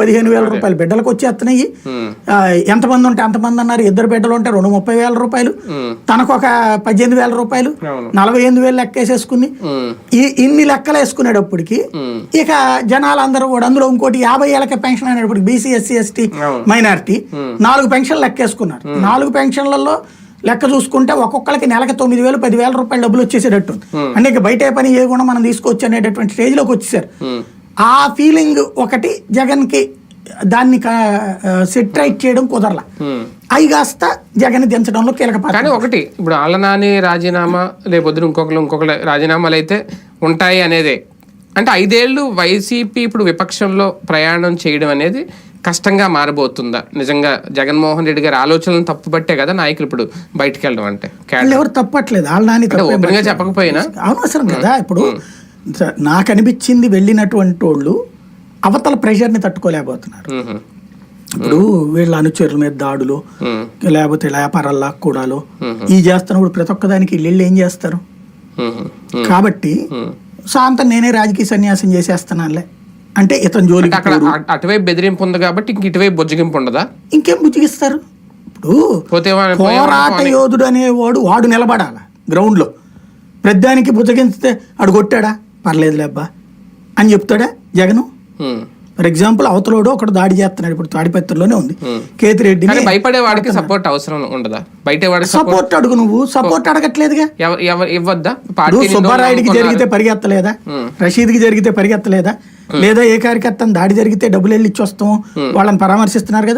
పదిహేను వేల రూపాయలు బిడ్డలకు వచ్చేస్తున్నాయి. ఎంతమంది ఉంటే అంతమంది అన్నారు. ఇద్దరు బిడ్డలు ఉంటే రెండు ముప్పై వేల రూపాయలు. తనకు ఒక పద్దెనిమిది వేల రూపాయలు. నలభై ఎనిమిది వేలు లెక్కేసేసుకుంది. ఉమ్, ఈ ఇన్ని లెక్కలు వేసుకునేటప్పటికి ఇక జనాలందరూ కూడా అందులో ఇంకోటి యాభై ఏళ్ళకి పెన్షన్ అనేటప్పటికి బీసీ ఎస్సీ ఎస్టీ. మైనారిటీ నాలుగు పెన్షన్లు లెక్కేసుకున్నారు. నాలుగు పెన్షన్లలో లెక్క చూసుకుంటే ఒక్కొక్కరికి నెలకి తొమ్మిది వేలు పదివేల రూపాయలు డబ్బులు వచ్చేసేటట్టు. అంటే ఇక బయట ఏ పని చేయకుండా మనం తీసుకొచ్చి అనేటటువంటి స్టేజ్లోకి వచ్చేసారు. ఆ ఫీలింగ్ ఒకటి జగన్కి దాన్ని సెట్ రైట్ చేయడం కుదరల. అవి కాస్త జగన్ దించడంలో కీలక కానీ ఒకటి ఇప్పుడు ఆళ్ళనాని రాజీనామా లేకపోతే ఇంకొకరు ఇంకొకరు రాజీనామాలు అయితే ఉంటాయి అనేదే. అంటే ఐదేళ్ళు వైసీపీ ఇప్పుడు విపక్షంలో ప్రయాణం చేయడం అనేది కష్టంగా మారబోతుందా? నిజంగా జగన్మోహన్ రెడ్డి గారి ఆలోచనలను తప్పుబట్టే కదా నాయకులు ఇప్పుడు బయటికి వెళ్ళడం అంటే ఎవరు తప్పట్లేదు. వాళ్ళ నాని చెప్పకపోయినా? అవసరం కదా ఇప్పుడు. నాకు అనిపించింది వెళ్ళినటువంటి వాళ్ళు అవతల ప్రెషర్ని తట్టుకోలేకపోతున్నారు. ఇప్పుడు వీళ్ళ అనుచరుల మీద దాడులు లేకపోతే వ్యాపారాల్లో కూడాలు ఈ చేస్తున్నప్పుడు ప్రతి ఒక్కదానికి వీళ్ళు ఏం చేస్తారు కాబట్టి. శాంతం నేనే రాజకీయ సన్యాసం చేసేస్తున్నానులే. అంటే ఇతను అ- అటువైపు బెదిరింపు ఉంది కాబట్టి ఇంక ఇటువైపు బొజ్జగింపు ఉండదా? ఇంకేం బుజ్జిగిస్తారు? ఇప్పుడు పోరాట యోధుడు అనేవాడు వాడు నిలబడాల గ్రౌండ్లో ప్రద్దానికి బుజ్జగించితే ఆడు కొట్టాడా? పర్లేదులే అబ్బా. అని చెప్తాడా జగను. ఫర్ ఎగ్జాంపుల్ అవతలోడు ఒకడు దాడి చేస్తున్నాడు. ఇప్పుడు తాడిపత్రిలోనే ఉంది. కేతిరెడ్డిని కానీ భయపడే వాడికి సపోర్ట్ అవసరం ఉండదా? బయట వాడికి సపోర్ట్ అడుగు నువ్వు. సపోర్ట్ అడగట్లేదుగా. ఇవ్వద్దా? సుబ్బారాయుడికి జరిగితే పరిగెత్తలేదా? రషీద్కి జరిగితే పరిగెత్తలేదా? లేదా ఏ కార్యకర్తను దాడి జరిగితే డబ్బులు వెళ్ళి ఇచ్చి వస్తాం వాళ్ళని పరామర్శిస్తున్నారు కదా.